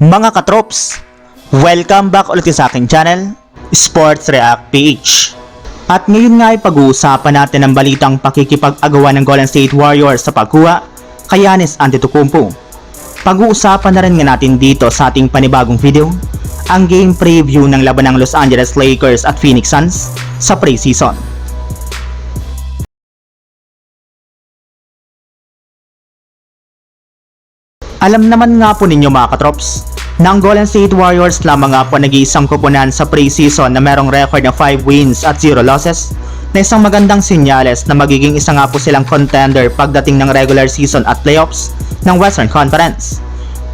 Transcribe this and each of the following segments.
Mga katrops, welcome back ulit sa aking channel, Sports React PH. At ngayon nga ay pag-uusapan natin ang balitang pakikipag-agawa ng Golden State Warriors sa pagkuha kay Giannis Antetokounmpo. Pag-uusapan na rin nga natin dito sa ating panibagong video, ang game preview ng laban ng Los Angeles Lakers at Phoenix Suns sa preseason. Alam naman nga po ninyo mga katrops, na ang Golden State Warriors lamang nga po nag-iisang kupunan sa preseason na merong record na 5 wins at 0 losses na isang magandang sinyales na magiging isa nga po silang contender pagdating ng regular season at playoffs ng Western Conference.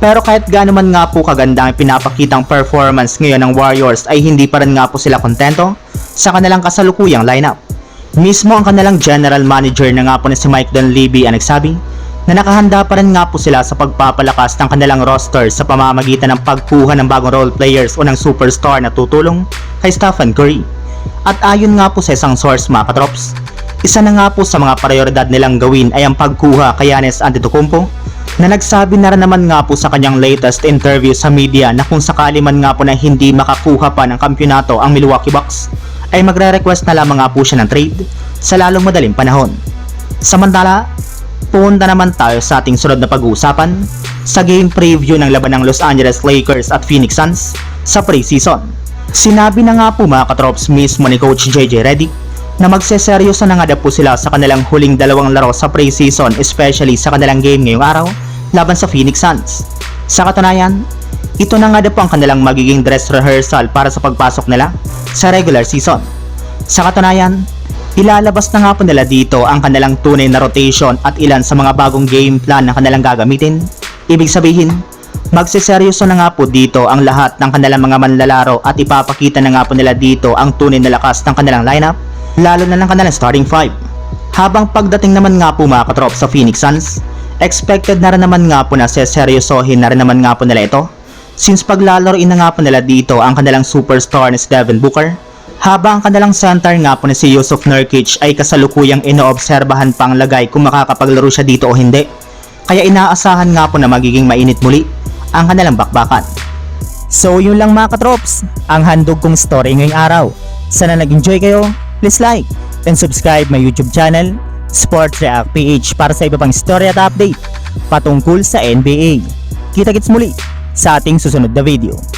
Pero kahit gaano man nga po kaganda ang pinapakitang performance ngayon ng Warriors ay hindi pa rin nga po sila kontento sa kanilang kasalukuyang lineup. Mismo ang kanilang general manager na nga po na si Mike Dunleavy ang nagsabi na nakahanda pa rin nga po sila sa pagpapalakas ng kanilang roster sa pamamagitan ng pagkuha ng bagong role players o ng superstar na tutulong kay Stephen Curry. At ayon nga po sa isang source mga katrops, isa na nga po sa mga prioridad nilang gawin ay ang pagkuha kay Giannis Antetokounmpo na nagsabi na rin naman nga po sa kanyang latest interview sa media na kung sakali man nga po na hindi makakuha pa ng kampyonato ang Milwaukee Bucks ay magre-request na lamang nga po siya ng trade sa lalong madaling panahon. Samantala, punta naman tayo sa ating sunod na pag-uusapan sa game preview ng laban ng Los Angeles Lakers at Phoenix Suns sa preseason. Sinabi na nga po mga katrops mismo ni Coach JJ Redick na magseseryoso na nga daw po sila sa kanilang huling dalawang laro sa preseason especially sa kanilang game ngayong araw laban sa Phoenix Suns. Sa katunayan, ito na nga daw po ang kanilang magiging dress rehearsal para sa pagpasok nila sa regular season. Sa katunayan, ilalabas na nga po nila dito ang kanilang tunay na rotation at ilan sa mga bagong game plan na kanilang gagamitin. Ibig sabihin, magseseryoso na nga po dito ang lahat ng kanilang mga manlalaro at ipapakita na nga po nila dito ang tunay na lakas ng kanilang lineup, lalo na ng kanilang starting five. Habang pagdating naman nga po mga katrop sa Phoenix Suns, expected na rin naman nga po na seseryosohin na rin naman nga po nila ito since paglalaroin na nga po nila dito ang kanilang superstar ni Devin Booker habang ang kanilang center nga po ni si Yusuf Nurkic ay kasalukuyang inoobserbahan pang lagay kung makakapaglaro siya dito o hindi. Kaya inaasahan nga po na magiging mainit muli ang kanilang bakbakan. So yun lang mga katrops, ang handog kong story ngayong araw. Sana nag-enjoy kayo, please like and subscribe my YouTube channel, Sports React PH para sa iba pang story at update patungkol sa NBA. Kita-kits muli sa ating susunod na video.